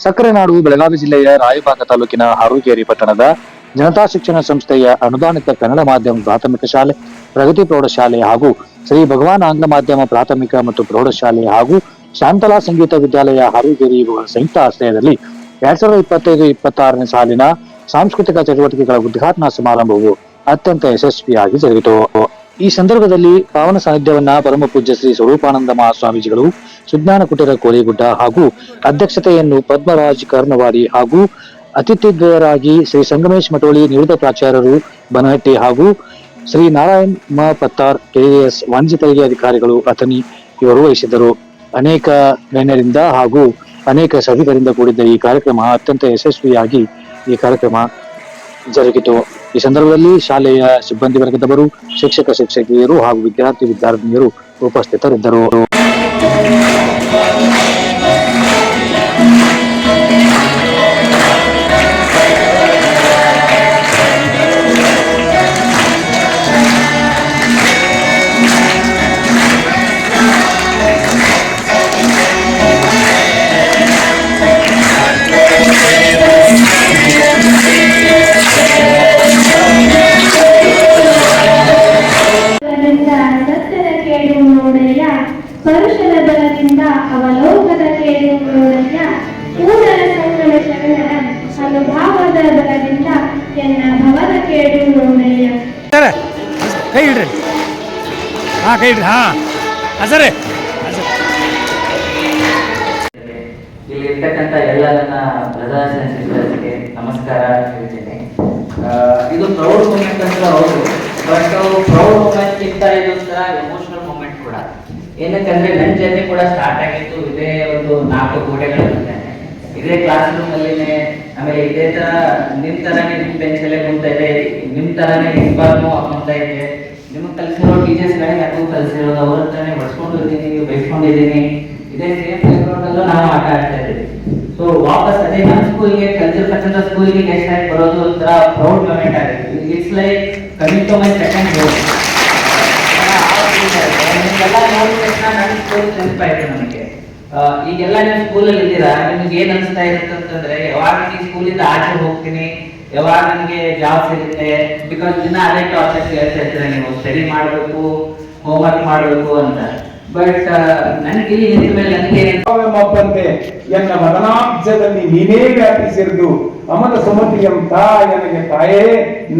ಸಕ್ಕರೆ ನಾಡು ಬೆಳಗಾವಿ ಜಿಲ್ಲೆಯ ರಾಯಬಾಗ ತಾಲೂಕಿನ ಹಾರುಗೇರಿ ಪಟ್ಟಣದ ಜನತಾ ಶಿಕ್ಷಣ ಸಂಸ್ಥೆಯ ಅನುದಾನಿತ ಕನ್ನಡ ಮಾಧ್ಯಮ ಪ್ರಾಥಮಿಕ ಶಾಲೆ, ಪ್ರಗತಿ ಪ್ರೌಢಶಾಲೆ ಹಾಗೂ ಶ್ರೀ ಭಗವಾನ್ ಆಂಗ್ಲ ಮಾಧ್ಯಮ ಪ್ರಾಥಮಿಕ ಮತ್ತು ಪ್ರೌಢಶಾಲೆ ಹಾಗೂ ಶಾಂತಲಾ ಸಂಗೀತ ವಿದ್ಯಾಲಯ ಹಾರುಗೇರಿ ಇವುಗಳ ಸಂಯುಕ್ತ ಆಶ್ರಯದಲ್ಲಿ ಎರಡ್ ಸಾವಿರದ ಇಪ್ಪತ್ತೈದು, ಇಪ್ಪತ್ತಾರನೇ ಸಾಲಿನ ಸಾಂಸ್ಕೃತಿಕ ಚಟುವಟಿಕೆಗಳ ಉದ್ಘಾಟನಾ ಸಮಾರಂಭವು ಅತ್ಯಂತ ಯಶಸ್ವಿಯಾಗಿ ಜರುಗಿತು. ಈ ಸಂದರ್ಭದಲ್ಲಿ ಪಾವನ ಸಾನ್ನಿಧ್ಯವನ್ನ ಪರಮ ಪೂಜ್ಯ ಶ್ರೀ ಸ್ವರೂಪಾನಂದ ಮಹಾಸ್ವಾಮೀಜಿಗಳು ಸುಜ್ಞಾನ ಕುಟೀರ ಕೋಳಿಗುಡ್ಡ ಹಾಗೂ ಅಧ್ಯಕ್ಷತೆಯನ್ನು ಪದ್ಮರಾಜ್ ಕರ್ನವಾಡಿ ಹಾಗೂ ಅತಿಥಿದ್ವಯರಾಗಿ ಶ್ರೀ ಸಂಗಮೇಶ್ ಮಟೋಳಿ ನಿವೃತ್ತ ಪ್ರಾಚಾರ್ಯರು ಬನಹಟ್ಟಿ ಹಾಗೂ ಶ್ರೀ ನಾರಾಯಣ್ ಮ ಪತ್ತಾರ್ ಕೆಎಎಸ್ ವಾಣಿಜ್ಯ ತೆರಿಗೆ ಅಧಿಕಾರಿಗಳು ಅಥನಿ ಇವರು ವಹಿಸಿದ್ದರು. ಅನೇಕ ಗಣ್ಯರಿಂದ ಹಾಗೂ ಅನೇಕ ಸಭಿಕರಿಂದ ಕೂಡಿದ್ದ ಈ ಕಾರ್ಯಕ್ರಮ ಅತ್ಯಂತ ಯಶಸ್ವಿಯಾಗಿ ಈ ಕಾರ್ಯಕ್ರಮ ಜರುಗಿತು. ಈ ಸಂದರ್ಭದಲ್ಲಿ ಶಾಲೆಯ ಸಿಬ್ಬಂದಿ ವರ್ಗದವರು ಶಿಕ್ಷಕ ಶಿಕ್ಷಕಿಯರು ಹಾಗೂ ವಿದ್ಯಾರ್ಥಿ ವಿದ್ಯಾರ್ಥಿನಿಯರು ಉಪಸ್ಥಿತರಿದ್ದರು. ಪರುಷದ ಬಲದಿಂದ ಅವಲೋಕದ ನೋಡಯ್ಯ ಕೂಡಲ ಸಂಗಮ ಶರಣರ ಅನುಭಾವದ ಬಲದಿಂದ ಎನ್ನ ಭವದ ಕೇಳಿ ನೋಡಯ್ಯ ಸರ ಕೈ ಇಡ್ರಿ. ಹಾ ಕೈ ಇಡ್ರಿ ಹಾಂ. ಹಾಂ ಸರಿ ಇಲ್ಲಿ ಇರ್ತಕ್ಕಂಥ ಎಲ್ಲ ನನ್ನ ಬ್ರದರ್ಸ್ ಅಂಡ್ ಸಿಸ್ಟರ್ಸ್ಗೆ ನಮಸ್ಕಾರ ಹೇಳ್ತೀನಿ. ಆ, ಇದು ಪ್ರೌಡ್ ಮೂಮೆಂಟ್ ಅಂತ ಹೌದು. ಬಟ್ ಪ್ರೌಡ್ ಮೂಮೆಂಟ್ ಇಂತ ಇದು ಒಂಥರ ಏನಕ್ಕಂದ್ರೆ ನನ್ನ ಜರ್ನಿ ಕೂಡ ಸ್ಟಾರ್ಟ್ ಆಗಿತ್ತು ಇದೇ ಒಂದು ನಾಲ್ಕು ಗೋಡೆಗಳ ಇದೇ ಕ್ಲಾಸ್ ರೂಮ್ ಅಲ್ಲಿನೇ ಆಮೇಲೆ ಇದೇ ತರ ನಿಮ್ ತರಾನೇ ನಿಮ್ ಬೆಂಚ್ ಅಲ್ಲೇ ಕುಂತಾ ಇದೆ, ನಿಮ್ ತರಾನೇ ಇನ್ಫಾರ್ಮು ಆಗ್ತಾ ಇದೆ. ಕಲಿಸಿರೋ ಟೀಚರ್ಸ್ ಗಳೇ ನನಗೂ ಕಲಿಸಿರೋದು? ಅವ್ರ ಹತ್ರನೇ ಬಡ್ಸ್ಕೊಂಡಿದ್ದೀನಿ ಬೈಸ್ಕೊಂಡಿದ್ದೀನಿ ಇದೇ ಸೇಮ್ ಬ್ಯಾಕ್ಗ್ರೌಂಡ್ ಅಲ್ಲೂ ನಾವು ಆಟ ಆಡ್ತಾ ಇದ್ದೀವಿ. ಸೊ ವಾಪಸ್ ಅದೇ ನಮ್ಮ ಸ್ಕೂಲ್ಗೆ ಕಲ್ಚರ್ ಸ್ಕೂಲ್ಗೆ ಗೆಸ್ಟ್ ಆಗಿ ಬರೋದು ಒಂಥರ ಪ್ರೌಡ್ ಮೂಮೆಂಟ್ ಆಗಿದೆ it's like coming to my second role ನಿಮ್ಗೆಲ್ಲ ನೋಡಿದ ತಕ್ಷಣ ನನ್ನ ಸ್ಕೂಲ್ ನೆನಪಾಯ್ತು ನನಗೆ. ಈಗೆಲ್ಲ ನೀವು ಸ್ಕೂಲಲ್ಲಿ ಇದ್ದೀರಾ? ನಿಮ್ಗೆ ಏನ್ ಅನಿಸ್ತಾ ಇರುತ್ತೆ ಅಂತಂದ್ರೆ, ಯಾವಾಗ ನೀವು ಸ್ಕೂಲಿಂದ ಆಚೆ ಹೋಗ್ತೀನಿ, ಯಾವಾಗ ನನಗೆ ಜಾಬ್ ಸಿಗುತ್ತೆ? ಬಿಕಾಸ್ ದಿನ ಅದೇ ಟಾಪಿಕ್ ಹೇಳ್ತಾ ಇರ್ತೀರ ನೀವು ಸ್ಟಡಿ ಮಾಡಬೇಕು ಹೋಮ್ವರ್ಕ್ ಮಾಡಬೇಕು ಅಂತ. ಬಟ್ ನನಗೆ ಇಲ್ಲಿ ಮೇಲೆ ನನಗೆ ಮಪ್ಪಂತೆ ಎನ್ನ ಮದನಾಬ್ಜದಲ್ಲಿ ನೀನೇ ವ್ಯಾಪಿಸಿರುದು. ಅಮದ ಸುಮತಿಯಂ ತಾ ನನಗೆ ತಾಯೇ,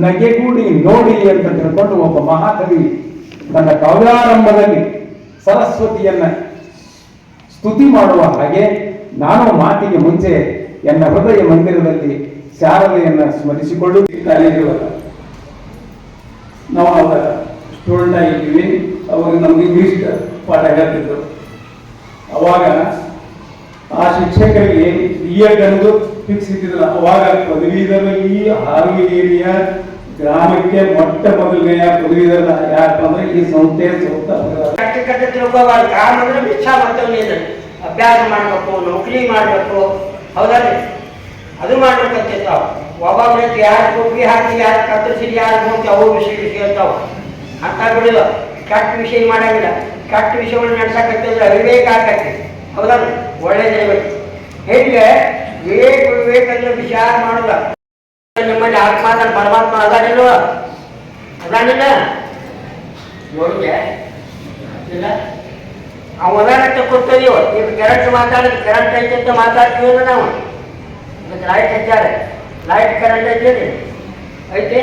ನಗೆಗೂಡಿ ನೋಡಿ ಅಂತ ತಿಳ್ಕೊಂಡು ಒಬ್ಬ ಮಹಾಕವಿ ತನ್ನ ಕಾವ್ಯಾರಂಭದಲ್ಲಿ ಸರಸ್ವತಿಯನ್ನ ಸ್ತುತಿ ಮಾಡುವ ಹಾಗೆ ನಾನು ಮಾತಿಗೆ ಮುಂಚೆ ಎನ್ನ ಹೃದಯ ಮಂದಿರದಲ್ಲಿ ಶಾರದೆಯನ್ನ ಸ್ಮರಿಸಿಕೊಳ್ಳು ಕಾಲೇಜು ನಾವು ಅವರ ಸ್ಟೂಡೆಂಟ್ ಆಗಿದ್ದೀವಿ ಅವಾಗ ನಮ್ಗೆ ಇಂಗ್ಲಿಷ್ ಪಾಠ ಹೇಳ್ತಿದ್ರು. ಅವಾಗ ಆ ಶಿಕ್ಷಕರಿಗೆ ಎಡ್ ಅನ್ನೋದು ಫಿಕ್ಸ್ ಇದ್ದಿಲ್ಲ ಅವಾಗ ಪದವೀಧರ ಈ ಹಾವೇರಿಯ ಗ್ರಾಮಕ್ಕೆ ಮೊಟ್ಟ ಮೊದಲನೆಯ ಪದವೀಧರ ಯಾರಪ್ಪ ಅಂದ್ರೆ ಈ ಸಂಸ್ಥೆ ಸೂಕ್ತ ತಿಳ್ಕೋಬಾರ್ದು ಕಾರಣ ಅಂದ್ರೆ ಅಭ್ಯಾಸ ಮಾಡ್ಬೇಕು, ನೌಕರಿ ಮಾಡಬೇಕು. ಹೌದಲ್ರಿ? ಅದು ಮಾಡ್ಬೇಕಂತಿರ್ತಾವ ಒಬ್ಬ ಯಾರು ಕೊಬ್ಬಿ ಹಾಕಿ, ಯಾರು ಕತ್ತರಿಸಿ ಯಾರು ಹೋಗಿ ಅವು ವಿಷಯ ವಿಷಯ ಇರ್ತಾವ ಅಂತ ಬಿಡಿಲ್ಲ ಕೆಟ್ಟ ವಿಷಯ ಮಾಡಂಗಿಲ್ಲ. ಕೆಟ್ಟ ವಿಷಯವನ್ನು ನಡೆಸಕತ್ತಿದ್ರೆ ಅವಿವೇಕ ಆಗತ್ತೆ ಹೌದಲ್ಲ ಒಳ್ಳೇದಿರ್ಬೇಕು ಹೇಗೆ? ವಿವೇಕ ವಿವೇಕ ಅಂದ್ರೆ ವಿಚಾರ ಮಾಡೋದ ನಿಮ್ಮಲ್ಲಿ ಆತ್ಮ ಅದಾನ, ಪರಮಾತ್ಮ ಅದಾನಿಲ್ಲ? ಅದಾನಿಲ್ಲ? ಇಲ್ಲ? ಅವ ಉದಾಹರಣೆ ಕೊಡ್ತೀವೋ ಈಗ ಕರೆಂಟ್ ಮಾತಾಡಿದ್ರೆ ಕರೆಂಟ್ ಐತೆ ಅಂತ ಮಾತಾಡ್ತೀವಿ ಅಂದ್ರೆ ನಾವು ಲೈಟ್ ಹಚ್ಚಾರೆ ಲೈಟ್ ಕರೆಂಟ್ ಐತೆ ಐತೆ?